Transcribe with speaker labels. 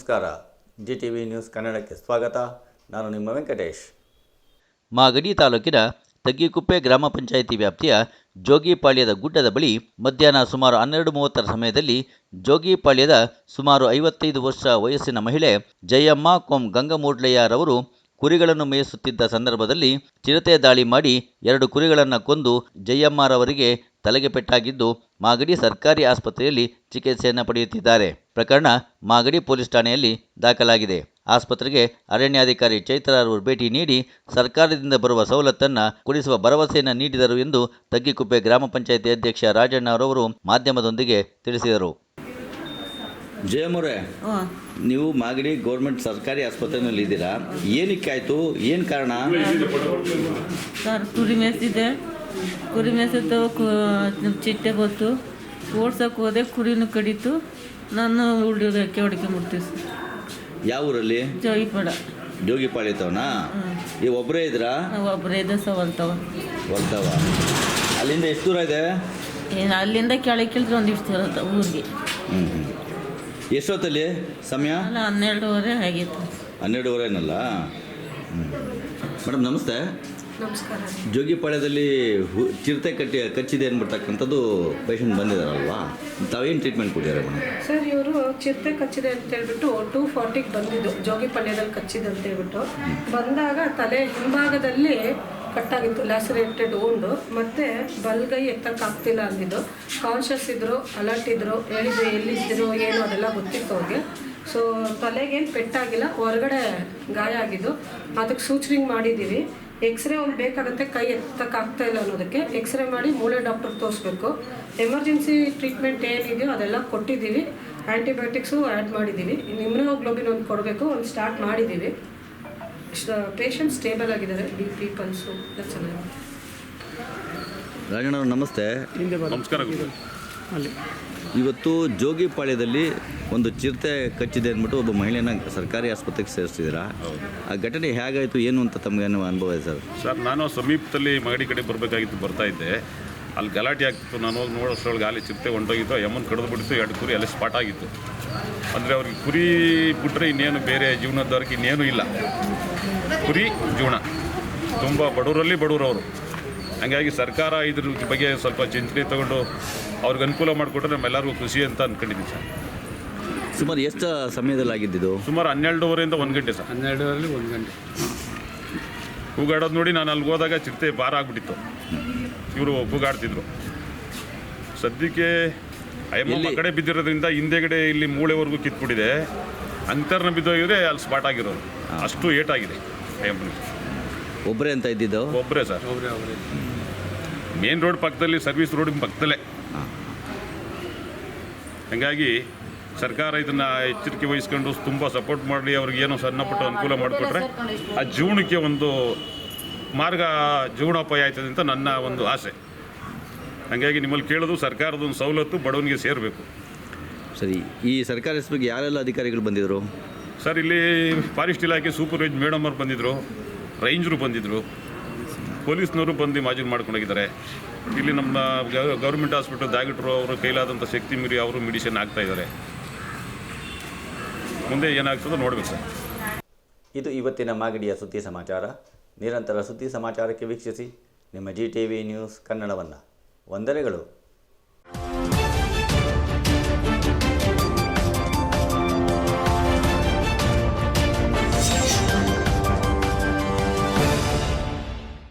Speaker 1: ನಮಸ್ಕಾರ. G T V news ಕನ್ನಡಕ್ಕೆ ಸ್ವಾಗತ. ನಾನು ನಿಮ್ಮ ವೆಂಕಟೇಶ್.
Speaker 2: ಮಾಗಡಿ ತಾಲೂಕಿನ ತಗ್ಗಿಕುಪ್ಪೆ ಗ್ರಾಮ ಪಂಚಾಯಿತಿ ವ್ಯಾಪ್ತಿಯ ಜೋಗಿಪಾಳ್ಯದ ಗುಡ್ಡದ ಬಳಿ ಮಧ್ಯಾಹ್ನ ಸುಮಾರು ಹನ್ನೆರಡು ಮೂವತ್ತರ ಸಮಯದಲ್ಲಿ ಜೋಗಿಪಾಳ್ಯದ ಸುಮಾರು ಐವತ್ತೈದು ವರ್ಷ ವಯಸ್ಸಿನ ಮಹಿಳೆ ಜಯಮ್ಮ ಕೊಂ ಗಂಗಮೂಡ್ಲಯ್ಯರವರು ಕುರಿಗಳನ್ನು ಮೇಯಿಸುತ್ತಿದ್ದ ಸಂದರ್ಭದಲ್ಲಿ ಚಿರತೆ ದಾಳಿ ಮಾಡಿ ಎರಡು ಕುರಿಗಳನ್ನು ಕೊಂದು ಜಯಮ್ಮರವರಿಗೆ ತಲೆಗೆ ಪೆಟ್ಟಾಗಿದ್ದು ಮಾಗಡಿ ಸರ್ಕಾರಿ ಆಸ್ಪತ್ರೆಯಲ್ಲಿ ಚಿಕಿತ್ಸೆಯನ್ನು ಪಡೆಯುತ್ತಿದ್ದಾರೆ. ಪ್ರಕರಣ ಮಾಗಡಿ ಪೊಲೀಸ್ ಠಾಣೆಯಲ್ಲಿ ದಾಖಲಾಗಿದೆ. ಆಸ್ಪತ್ರೆಗೆ ಅರಣ್ಯಾಧಿಕಾರಿ ಚೈತ್ರಾರವರು ಭೇಟಿ ನೀಡಿ ಸರ್ಕಾರದಿಂದ ಬರುವ ಸವಲತ್ತನ್ನು ಕೊಡಿಸುವ ಭರವಸೆಯನ್ನು ನೀಡಿದರು ಎಂದು ತಗ್ಗಿಕುಪ್ಪೆ ಗ್ರಾಮ ಪಂಚಾಯಿತಿ ಅಧ್ಯಕ್ಷ ರಾಜಣ್ಣರವರು ಮಾಧ್ಯಮದೊಂದಿಗೆ ತಿಳಿಸಿದರು. ಜಯಮುರೆ ನೀವು ಮಾಗಡಿ ಗೌರ್ಮೆಂಟ್ ಸರ್ಕಾರಿ ಆಸ್ಪತ್ರೆಯಲ್ಲಿ ಇದ್ದೀರಾ ಏನಕ್ಕೆ ಆಯಿತು? ಏನು ಕಾರಣ?
Speaker 3: ಸರ್ ಕುರಿ ಮೇಯಿಸಿದ್ದೆ. ಕುರಿ ಮೇಸತ್ತು ಕು ಚಿಟ್ಟೆ ಬಂತು ಓಡ್ಸೋಕೆ ಹೋದೆ ಕುರಿನೂ ಕಡಿತು. ನಾನು ಉಳಿಯೋದಕ್ಕೆ ಹೊಡಿಕೆ ಸರ್.
Speaker 2: ಯಾವ ಊರಲ್ಲಿ?
Speaker 3: ಜೋಗಿಪಡ.
Speaker 2: ಜೋಗಿಪಾಳ್ಯತವನಾ ಈ ಒಬ್ಬರೇ ಇದ್ರಾ?
Speaker 3: ಒಬ್ಬರೇ ಇದೆ ಸವಲ್ತವ
Speaker 2: ಹೊಲ್ತವ ಅಲ್ಲಿಂದ ಎಷ್ಟು ದೂರ ಇದೆ?
Speaker 3: ಏನು ಅಲ್ಲಿಂದ ಕೆಳಗೆ ಇಳಿದ್ರೆ ಒಂದಿಷ್ಟು ಇರುತ್ತೆ ಊರಿಗೆ.
Speaker 2: ಹ್ಞೂ ಹ್ಞೂ ಎಷ್ಟೊತ್ತಲ್ಲಿ? ಸಮಯ?
Speaker 3: ಅಲ್ಲ ಹನ್ನೆರಡುವರೆ ಆಗಿತ್ತು.
Speaker 2: ಹನ್ನೆರಡುವರೆ ಏನಲ್ಲ ಮೇಡಮ್ ನಮಸ್ತೆ.
Speaker 4: ನಮಸ್ಕಾರ.
Speaker 2: ಜೋಗಿಪಾಳ್ಯದಲ್ಲಿ ಹು ಚಿರತೆ ಕಟ್ಟಿ ಕಚ್ಚಿದೆ ಅನ್ಬಿಡ್ತಕ್ಕಂಥದ್ದು ಪೇಷಂಟ್ ಬಂದಿದ್ದಾರಲ್ವಾ? ತಾವೇನು ಟ್ರೀಟ್ಮೆಂಟ್ ಕೊಟ್ಟಿದ್ದಾರೆ ಮೇಡಮ್?
Speaker 4: ಸರ್ ಇವರು ಚಿರತೆ ಕಚ್ಚಿದೆ ಅಂತ ಹೇಳ್ಬಿಟ್ಟು ಟೂ ಫಾರ್ಟಿಗೆ ಬಂದಿದ್ದು ಜೋಗಿಪಾಳ್ಯದಲ್ಲಿ ಕಚ್ಚಿದೆ ಅಂತ ಹೇಳ್ಬಿಟ್ಟು. ಬಂದಾಗ ತಲೆ ಹಿಂಭಾಗದಲ್ಲಿ ಕಟ್ಟಾಗಿತ್ತು ಲ್ಯಾಸರೇಟೆಡ್ ಉಂಡು ಮತ್ತೆ ಬಲ್ಗೈ ಎತ್ತಕ್ಕಾಗ್ತಿಲ್ಲ ಅಂದಿದ್ದು. ಕಾನ್ಷಿಯಸ್ ಇದ್ರು ಅಲರ್ಟ್ ಇದ್ರು ಹೇಳಿದ್ರು ಎಲ್ಲಿದ್ದರು ಏನು ಅದೆಲ್ಲ ಗೊತ್ತಿತ್ತು ಅವ್ರಿಗೆ. ಸೊ ತಲೆಗೇನು ಪೆಟ್ಟಾಗಿಲ್ಲ ಹೊರಗಡೆ ಗಾಯ ಆಗಿದ್ದು. ಅದಕ್ಕೆ ಸೂಚರಿಂಗ್ ಮಾಡಿದ್ದೀವಿ. ಎಕ್ಸ್ರೇ ಒಂದು ಬೇಕಾಗುತ್ತೆ ಕೈ ಎತ್ತಕ್ಕಾಗ್ತಾ ಇಲ್ಲ ಅನ್ನೋದಕ್ಕೆ ಎಕ್ಸ್ರೇ ಮಾಡಿ ಮೂಳೆ ಡಾಕ್ಟರ್ ತೋರಿಸ್ಬೇಕು. ಎಮರ್ಜೆನ್ಸಿ ಟ್ರೀಟ್ಮೆಂಟ್ ಏನಿದೆಯೋ ಅದೆಲ್ಲ ಕೊಟ್ಟಿದ್ದೀವಿ. ಆ್ಯಂಟಿಬಯೋಟಿಕ್ಸು ಆ್ಯಡ್ ಮಾಡಿದ್ದೀವಿ. ಇಮ್ಯುನೋಗ್ಲೋಬಿನ್ ಒಂದು ಕೊಡಬೇಕು ಒಂದು ಸ್ಟಾರ್ಟ್ ಮಾಡಿದ್ದೀವಿ. ಪೇಷಂಟ್ ಸ್ಟೇಬಲ್ ಆಗಿದ್ದಾರೆ ಬಿ ಪಿ ಪಲ್ಸು ಎಲ್ಲ ಚೆನ್ನಾಗಿದೆ
Speaker 2: ರಾಜಣ್ಣ ನಮಸ್ತೆ.
Speaker 5: ನಮಸ್ಕಾರ ಗುರು.
Speaker 2: ಇವತ್ತು ಜೋಗಿಪಾಳ್ಯದಲ್ಲಿ ಒಂದು ಚಿರತೆ ಕಚ್ಚಿದೆ ಅಂದ್ಬಿಟ್ಟು ಒಬ್ಬ ಮಹಿಳೆನ ಸರ್ಕಾರಿ ಆಸ್ಪತ್ರೆಗೆ ಸೇರಿಸಿದ್ದೀರಾ ಆ ಘಟನೆ ಹೇಗಾಯಿತು? ಏನು ಅಂತ ತಮಗೆ ಅನುಭವ ಇದೆ ಸರ್?
Speaker 5: ಸರ್ ನಾನು ಸಮೀಪದಲ್ಲಿ ಮಗಡಿ ಕಡೆ ಬರಬೇಕಾಗಿತ್ತು ಬರ್ತಾ ಇದ್ದೆ. ಅಲ್ಲಿ ಗಲಾಟೆ ಆಗ್ತಿತ್ತು. ನಾನು ಹೋಗಿ ನೋಡೋಷ್ಟ್ರೊಳಗೆ ಅಲ್ಲಿ ಚಿರತೆ ಹೊಂಟೋಗಿತ್ತು ಯಮ್ಮನ್ ಕಡಿದು ಬಿಡ್ತು ಎರಡು ಕುರಿ ಅಲ್ಲಿ ಸ್ಪಾಟ್ ಆಗಿತ್ತು. ಅಂದರೆ ಅವ್ರಿಗೆ ಕುರಿ ಬಿಟ್ಟರೆ ಇನ್ನೇನು ಬೇರೆ ಜೀವನದವ್ರಿಗೆ ಇನ್ನೇನು ಇಲ್ಲ. ಕುರಿ ಜೀವನ. ತುಂಬ ಬಡವರಲ್ಲಿ ಬಡವರು ಅವರು ಹಂಗಾಗಿ ಸರ್ಕಾರ ಇದ್ರ ಬಗ್ಗೆ ಸ್ವಲ್ಪ ಚಿಂತನೆ ತಗೊಂಡು ಅವ್ರಿಗೆ ಅನುಕೂಲ ಮಾಡಿಕೊಟ್ರೆ ನಮ್ಮೆಲ್ಲರಿಗೂ ಖುಷಿ ಅಂತ ಅಂದ್ಕೊಂಡಿದ್ದೀನಿ ಸರ್.
Speaker 2: ಸುಮಾರು ಎಷ್ಟು ಸಮಯದಲ್ಲಿ ಆಗಿದ್ದು
Speaker 5: ಸುಮಾರು ಹನ್ನೆರಡುವರೆಯಿಂದ ಒಂದು ಗಂಟೆ ಸರ್.
Speaker 6: ಹನ್ನೆರಡುವರೆಲಿ ಒಂದು ಗಂಟೆ.
Speaker 5: ಕೂಗಾಡೋದು ನೋಡಿ ನಾನು ಅಲ್ಲಿ ಹೋದಾಗ ಚಿರತೆ ಭಾರ ಆಗ್ಬಿಟ್ಟಿತ್ತು. ಇವರು ಕೂಗಾಡ್ತಿದ್ರು ಸದ್ಯಕ್ಕೆ ಅಯ್ಯಮ್ಮ? ಕಡೆ ಬಿದ್ದಿರೋದ್ರಿಂದ ಹಿಂದೆಗಡೆ ಇಲ್ಲಿ ಮೂಳೆವರೆಗೂ ಕಿತ್ಬಿಟ್ಟಿದೆ. ಅಂತರ್ನ ಬಿದ್ದೋಗಿದ್ರೆ ಅಲ್ಲಿ ಸ್ಪಾಟ್ ಆಗಿರೋದು. ಅಷ್ಟು ಏಟಾಗಿದೆ ಅಯ್ಯಮ್ಮನಿಗೆ.
Speaker 2: ಒಬ್ಬರೇ ಅಂತ ಇದ್ದಿದ್ದು?
Speaker 5: ಒಬ್ಬರೇ ಸರ್.
Speaker 6: ಒಬ್ಬರೇ ಒಬ್ಬರೇ
Speaker 5: ಮೇನ್ ರೋಡ್ ಪಕ್ಕದಲ್ಲಿ ಸರ್ವಿಸ್ ರೋಡ್ ಪಕ್ಕದಲ್ಲೇ. ಹಾಗಾಗಿ ಸರ್ಕಾರ ಇದನ್ನು ಎಚ್ಚರಿಕೆ ವಹಿಸ್ಕೊಂಡು ತುಂಬ ಸಪೋರ್ಟ್ ಮಾಡಲಿ ಅವ್ರಿಗೆ ಏನೋ ಸಣ್ಣ ಪುಟ್ಟ ಅನುಕೂಲ ಮಾಡಿಕೊಟ್ರೆ ಆ ಜೀವನಕ್ಕೆ ಒಂದು ಮಾರ್ಗ ಜೀವನೋಪಾಯ ಆಯ್ತದೆ ಅಂತ ನನ್ನ ಒಂದು ಆಸೆ. ಹಾಗಾಗಿ ನಿಮ್ಮಲ್ಲಿ ಕೇಳೋದು ಸರ್ಕಾರದ ಒಂದು ಸವಲತ್ತು ಬಡವನಿಗೆ ಸೇರಬೇಕು.
Speaker 2: ಸರಿ ಈ ಸರ್ಕಾರ ಹೆಸರಿಗೆ ಯಾರೆಲ್ಲ ಅಧಿಕಾರಿಗಳು ಬಂದಿದ್ದರು
Speaker 5: ಸರ್ ಇಲ್ಲಿ ಫಾರೆಸ್ಟ್ ಇಲಾಖೆ ಸೂಪರ್ವೈಸ್ ಮೇಡಮ್ ಅವ್ರು ಬಂದಿದ್ದರು ರೇಂಜರು ಬಂದಿದ್ದರು ಪೊಲೀಸ್ನವರು ಬಂದು ಮಾಜೂರು ಮಾಡ್ಕೊಂಡೋಗಿದ್ದಾರೆ ಇಲ್ಲಿ ನಮ್ಮ ಗೌರ್ಮೆಂಟ್ ಹಾಸ್ಪಿಟಲ್ ದಾಗಿಟ್ರು ಅವರು ಕೈಲಾದಂಥ ಶಕ್ತಿ ಮೀರಿ ಅವರು ಮೆಡಿಸಿನ್ ಆಗ್ತಾ ಇದ್ದಾರೆ. ಮುಂದೆ ಏನಾಗ್ತದೋ ನೋಡಬೇಕು ಸರ್.
Speaker 1: ಇದು ಇವತ್ತಿನ ಮಾಗಡಿಯ ಸುದ್ದಿ ಸಮಾಚಾರ. ನಿರಂತರ ಸುದ್ದಿ ಸಮಾಚಾರಕ್ಕೆ ವೀಕ್ಷಿಸಿ. ನಿಮ್ಮ ಜಿ ಟಿ ವಿ ನ್ಯೂಸ್ ಕನ್ನಡವನ್ನು. ವಂದನೆಗಳು.